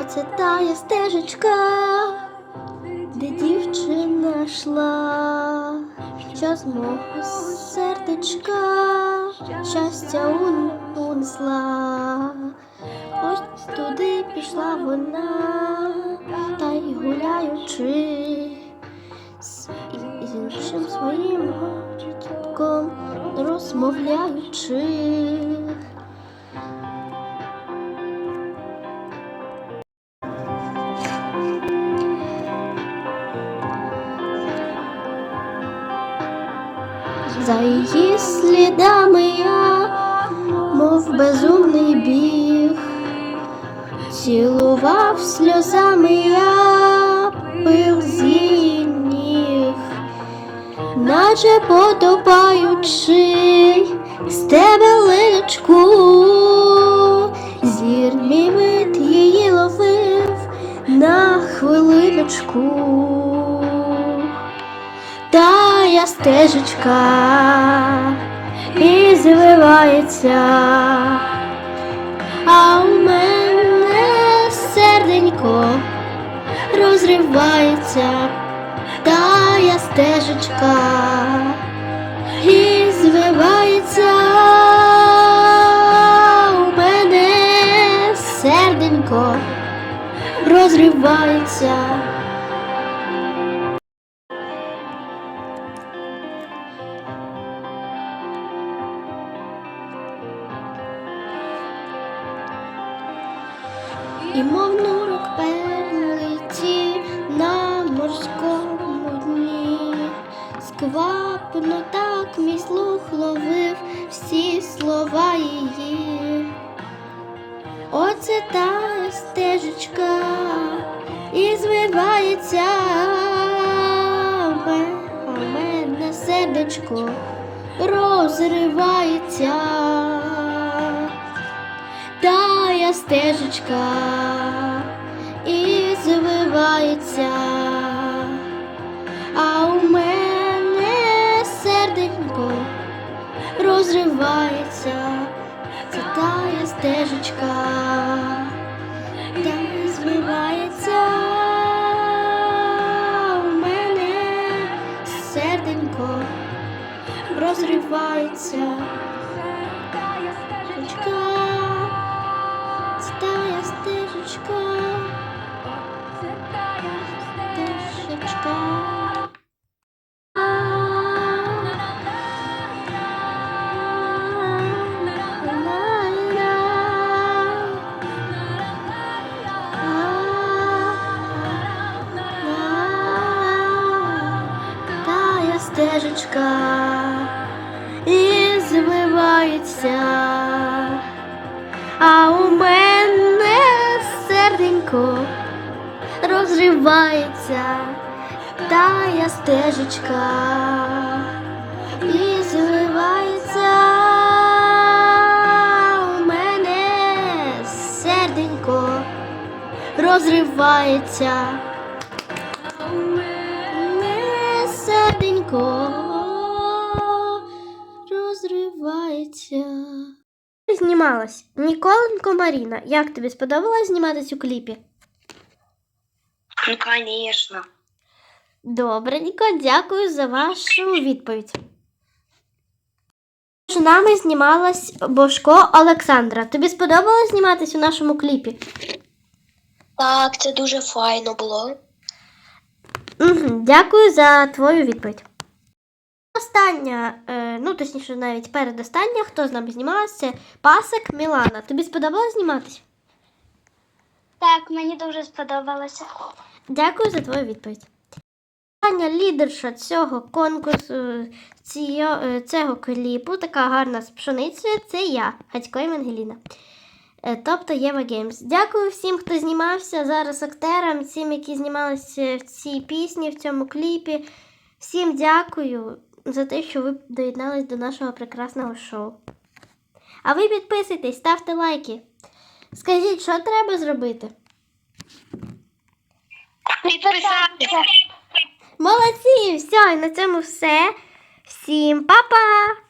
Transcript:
Оце тая стежечка, де дівчина йшла, що з мого сердечка щастя унесла. Ось туди пішла вона, та й гуляючи з, іншим своїм гуртком розмовляючи. За її слідами я, мов безумний біг, цілував сльозами я пил з її ніг, наче потопаючи з тебе личку, зір мій вид її ловив на хвилиночку. Тая стежечка і звивається, а у мене серденько розривається, тая стежечка і звивається, у мене серденько розривається. І мов нурок перлиці на морському дні, сквапно так мій слух ловив всі слова її. Оце та стежечка і звивається а мене сердечко розривається. Стежечка і звивається, а у мене серденько розривається, це тая стежечка, та звивається, у мене серденько розривається. Звивається, а у мене серденько розривається, тая стежечка і звивається, у мене серденько розривається. Не серденько Знімалась Ніколенко Маріна. Як тобі сподобалось зніматись у кліпі? Ну, конечно. Добренько, дякую за вашу відповідь. З нами знімалась Бошко Олександра. Тобі сподобалось зніматись у нашому кліпі? Так, це дуже файно було. Угу, дякую за твою відповідь. Остання, е, ну точніше, навіть передостання, хто з нами знімалася, це Пасик Мілана. Тобі сподобалось зніматись? Так, мені дуже сподобалося. Дякую за твою відповідь. Остання лідерша цього конкурсу, цього, е, цього кліпу, така гарна з пшеницею, це я, Гацько Євангеліна. Е, Тобто Єва Геймс. Дякую всім, хто знімався зараз актерам, всім, які знімалися в цій пісні, в цьому кліпі. Всім дякую за те, що ви доєднались до нашого прекрасного шоу. А ви підписуйтесь, ставте лайки. Скажіть, що треба зробити? Підписатися. Молодці! Все, і на цьому все. Всім па-па!